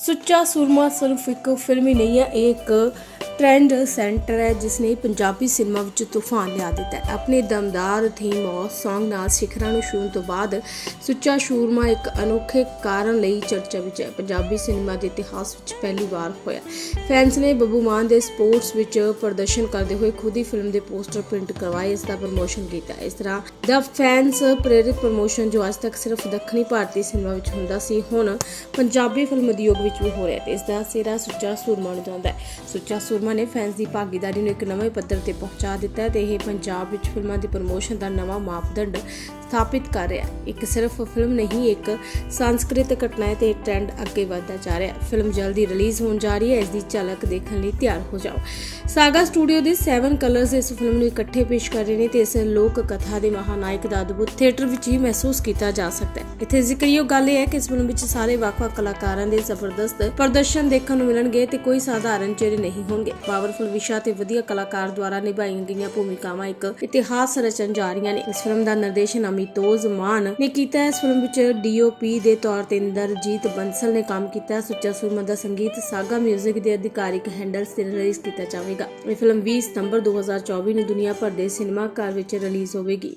ਸੁੱਚਾ ਸੂਰਮਾ ਸਿਰਫ ਇੱਕ ਫਿਲਮ ਹੀ ਨਹੀਂ ਹੈ ਇਹ ਇੱਕ ਟ੍ਰੈਂਡ ਸੈਂਟਰ ਹੈ, ਜਿਸ ਨੇ ਪੰਜਾਬੀ ਸਿਨੇਮਾ ਵਿੱਚ ਤੂਫਾਨ ਲਿਆ ਦਿੱਤਾ ਹੈ। ਆਪਣੇ ਦਮਦਾਰ ਥੀਮ ਔਰ Song ਨਾਲ ਸਿਖਰਾਂ ਨੂੰ ਛੂਹਣ ਤੋਂ ਬਾਅਦ ਸੁੱਚਾ ਸੂਰਮਾ ਇੱਕ ਅਨੋਖੇ ਕਾਰਨ ਲਈ ਚਰਚਾ ਵਿੱਚ ਹੈ। ਪੰਜਾਬੀ ਸਿਨੇਮਾ ਦੇ ਇਤਿਹਾਸ ਵਿੱਚ ਪਹਿਲੀ ਵਾਰ ਹੋਇਆ ਫੈਨਸ ਨੇ ਬੱਬੂ ਮਾਨ ਦੇ ਸਪੋਰਟਸ ਵਿੱਚ ਪ੍ਰਦਰਸ਼ਨ ਕਰਦੇ ਹੋਏ ਖੁਦ ਹੀ ਫਿਲਮ ਦੇ ਪੋਸਟਰ ਪ੍ਰਿੰਟ ਕਰਵਾਏ, ਇਸ ਦਾ ਪ੍ਰਮੋਸ਼ਨ ਕੀਤਾ ਇਸ ਤਰ੍ਹਾਂ ਦਾ ਫੈਨਸ ਪ੍ਰੇਰਿਤ ਪ੍ਰਮੋਸ਼ਨ ਜੋ ਅੱਜ ਤੱਕ ਸਿਰਫ ਦੱਖਣੀ ਭਾਰਤੀ ਸਿਨੇਮਾ ਵਿੱਚ ਹੁੰਦਾ ਸੀ, ਹੁਣ ਪੰਜਾਬੀ ਫਿਲਮ ਉਦਯੋਗ ਵਿੱਚ ਵੀ ਹੋ ਰਿਹਾ ਹੈ ਇਸ ਦਾ ਸਿਰਾ ਸੁੱਚਾ ਸੂਰਮਾ ਨੂੰ ਜਾਂਦਾ ਹੈ। ਸੁੱਚਾ ਸੂਰਮਾ ਨੇ ਫੈਨਸ ਦੀ ਭਾਗੀਦਾਰੀ ਨੂੰ ਇੱਕ ਨਵੇਂ ਪੱਧਰ ਤੇ ਪਹੁੰਚਾ ਦਿੱਤਾ ਹੈ ਤੇ ਇਹ ਪੰਜਾਬ ਵਿੱਚ ਫਿਲਮਾਂ ਦੀ ਪ੍ਰਮੋਸ਼ਨ ਦਾ ਨਵਾਂ ਮਾਪਦੰਡ ਸਥਾਪਿਤ ਕਰ ਰਿਹਾ ਹੈ। ਇੱਕ ਸਿਰਫ ਫਿਲਮ ਨਹੀਂ, ਇੱਕ ਸੰਸਕ੍ਰਿਤਿਕ ਘਟਨਾ ਹੈ ਤੇ ਇਹ ਟ੍ਰੈਂਡ ਅੱਗੇ ਵਧਦਾ ਜਾ ਰਿਹਾ ਹੈ। ਫਿਲਮ ਜਲਦੀ ਰਿਲੀਜ਼ ਹੋਣ ਜਾ ਰਹੀ ਹੈ, ਇਸ ਦੀ ਝਲਕ ਦੇਖਣ ਲਈ ਤਿਆਰ ਹੋ ਜਾਓ। ਸਾਗਾ ਸਟੂਡੀਓ ਦੇ 7 ਕਲਰਸ ਇਸ ਫਿਲਮ ਨੂੰ ਇਕੱਠੇ ਪੇਸ਼ ਕਰ ਰਹੇ ਨੇ ਤੇ ਇਸ ਲੋਕ ਕਥਾ ਦੇ ਮਹਾਨਾਇਕ ਦਾ ਅਦਭੁਤ ਥੀਏਟਰ ਵਿੱਚ ਹੀ ਮਹਿਸੂਸ ਕੀਤਾ ਜਾ ਸਕਦਾ ਹੈ। ਇੱਥੇ ਜ਼ਿਕਰਯੋਗ ਗੱਲ ਇਹ ਹੈ ਕਿ ਇਸ ਫਿਲਮ ਵਿੱਚ ਸਾਰੇ ਵੱਖ-ਵੱਖ ਕਲਾਕਾਰਾਂ ਦੇ ਜ਼ਬਰਦਸਤ ਪ੍ਰਦਰਸ਼ਨ ਦੇਖਣ ਨੂੰ ਮਿਲਣਗੇ ਤੇ ਕੋਈ ਸਾਧਾਰਨ ਚਿਹਰੇ ਨਹੀਂ ਹੋਣਗੇ। ਪਾਵਰਫੁਲ ਵਿਸ਼ਾ ਤੇ ਵਧੀਆ ਕਲਾਕਾਰ ਦੁਆਰਾ ਨਿਭਾਈਆਂ ਗਈਆਂ ਭੂਮਿਕਾਵਾਂ ਇੱਕ ਇਤਿਹਾਸ ਰਚਣ ਜਾ ਰਹੀਆਂ ਨੇ। ਇਸ ਫਿਲਮ ਦਾ ਨਿਰਦੇਸ਼ਨ ਅਮਿਤੋਜ਼ ਮਾਨ ਨੇ ਕੀਤਾ ਇਸ ਫਿਲਮ ਵਿੱਚ ਡੀਓਪੀ ਦੇ ਤੌਰ ਤੇ ਇੰਦਰਜੀਤ ਬੰਸਲ ਨੇ ਕੰਮ ਕੀਤਾ ਸੁੱਚਾ ਸੂਰਮਾ ਦਾ ਸੰਗੀਤ, ਸਾਗਾ 뮤직 ਦੇ ਅਧਿਕਾਰਿਕ ਹੈਂਡਲਸ ਤੇ ਰਿਲੀਜ਼ ਕੀਤਾ ਜਾਵੇਗਾ। ਇਹ ਫਿਲਮ 20 ਸਤੰਬਰ 2024 ਨੂੰ ਦੁਨੀਆ ਭਰ ਦੇ ਸਿਨੇਮਾ ਘਰ ਵਿੱਚ ਰਿਲੀਜ਼ ਹੋਵੇਗੀ।